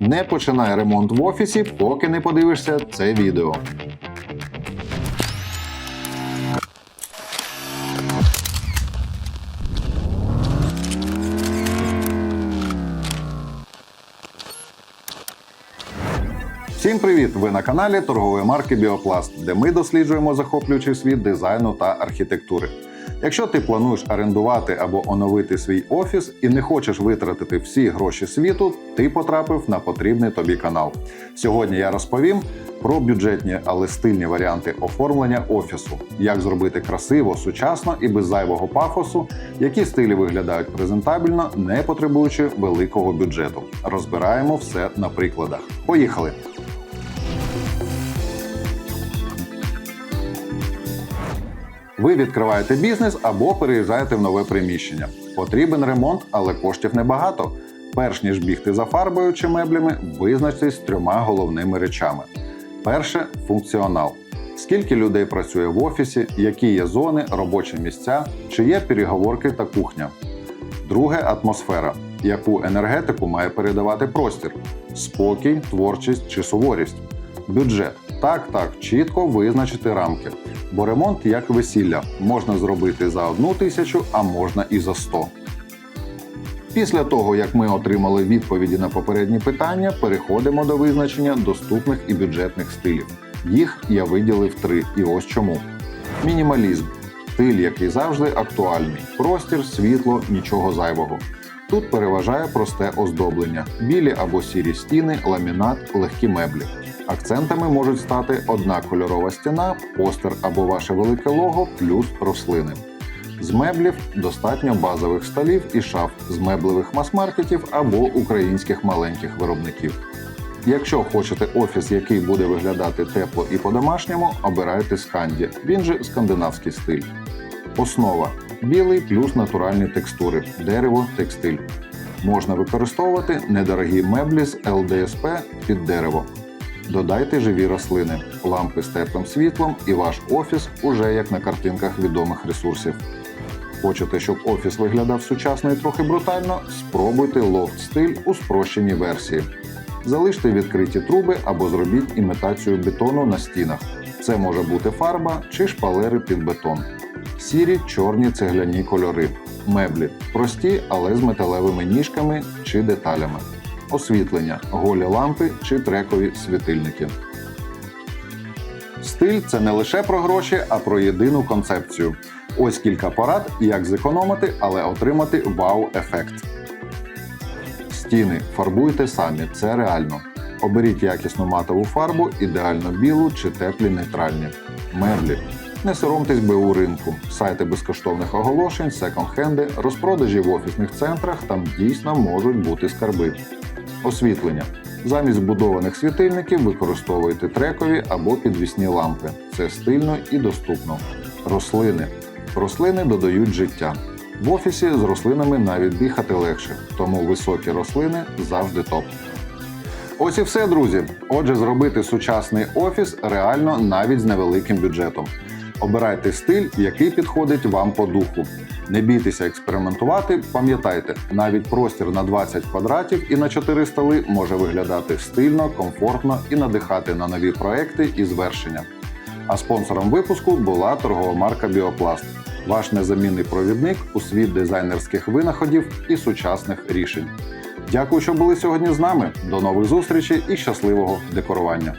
Не починай ремонт в офісі, поки не подивишся це відео. Всім привіт! Ви на каналі торгової марки Біопласт, де ми досліджуємо захоплюючий світ дизайну та архітектури. Якщо ти плануєш орендувати або оновити свій офіс і не хочеш витратити всі гроші світу, ти потрапив на потрібний тобі канал. Сьогодні я розповім про бюджетні, але стильні варіанти оформлення офісу, як зробити красиво, сучасно і без зайвого пафосу, які стилі виглядають презентабельно, не потребуючи великого бюджету. Розбираємо все на прикладах. Поїхали! Ви відкриваєте бізнес або переїжджаєте в нове приміщення. Потрібен ремонт, але коштів небагато. Перш ніж бігти за фарбою чи меблями, визначтесь з трьома головними речами: перше функціонал. Скільки людей працює в офісі, які є зони, робочі місця, чи є переговорки та кухня. Друге атмосфера. Яку енергетику має передавати простір: спокій, творчість чи суворість. Бюджет. Так, так, чітко визначити рамки. Бо ремонт як весілля можна зробити за одну тисячу, а можна і за 100. Після того, як ми отримали відповіді на попередні питання, переходимо до визначення доступних і бюджетних стилів. Їх я виділив три, і ось чому. Мінімалізм стиль, який завжди актуальний: простір, світло, нічого зайвого. Тут переважає просте оздоблення: білі або сірі стіни, ламінат, легкі меблі. Акцентами можуть стати одна кольорова стіна, постер або ваше велике лого, плюс рослини. З меблів достатньо базових столів і шаф з меблевих мас-маркетів або українських маленьких виробників. Якщо хочете офіс, який буде виглядати тепло і по-домашньому, обирайте Сканді, він же скандинавський стиль. Основа білий плюс натуральні текстури, дерево, текстиль. Можна використовувати недорогі меблі з ЛДСП під дерево. Додайте живі рослини, лампи з теплим світлом, і ваш офіс уже як на картинках відомих ресурсів. Хочете, щоб офіс виглядав сучасно і трохи брутально? Спробуйте лофт-стиль у спрощеній версії. Залиште відкриті труби або зробіть імітацію бетону на стінах. Це може бути фарба чи шпалери під бетон. Сірі, чорні цегляні кольори. Меблі прості, але з металевими ніжками чи деталями. Освітлення, голі лампи чи трекові світильники. Стиль це не лише про гроші, а про єдину концепцію. Ось кілька порад, як зекономити, але отримати вау-ефект. Стіни фарбуйте самі, це реально. Оберіть якісну матову фарбу, ідеально білу чи теплі нейтральні. Меблі. Не соромтесь БУ ринку, сайти безкоштовних оголошень, секонд-хенди, розпродажі в офісних центрах там дійсно можуть бути скарби. Освітлення. Замість збудованих світильників використовуйте трекові або підвісні лампи. Це стильно і доступно. Рослини. Рослини додають життя. В офісі з рослинами навіть дихати легше, тому високі рослини завжди топ. Ось і все, друзі. Отже, зробити сучасний офіс реально навіть з невеликим бюджетом. Обирайте стиль, який підходить вам по духу. Не бійтеся експериментувати, пам'ятайте, навіть простір на 20 квадратів і на 4 столи може виглядати стильно, комфортно і надихати на нові проекти і звершення. А спонсором випуску була торгова марка Біопласт, ваш незамінний провідник у світ дизайнерських винаходів і сучасних рішень. Дякую, що були сьогодні з нами. До нових зустрічей і щасливого декорування!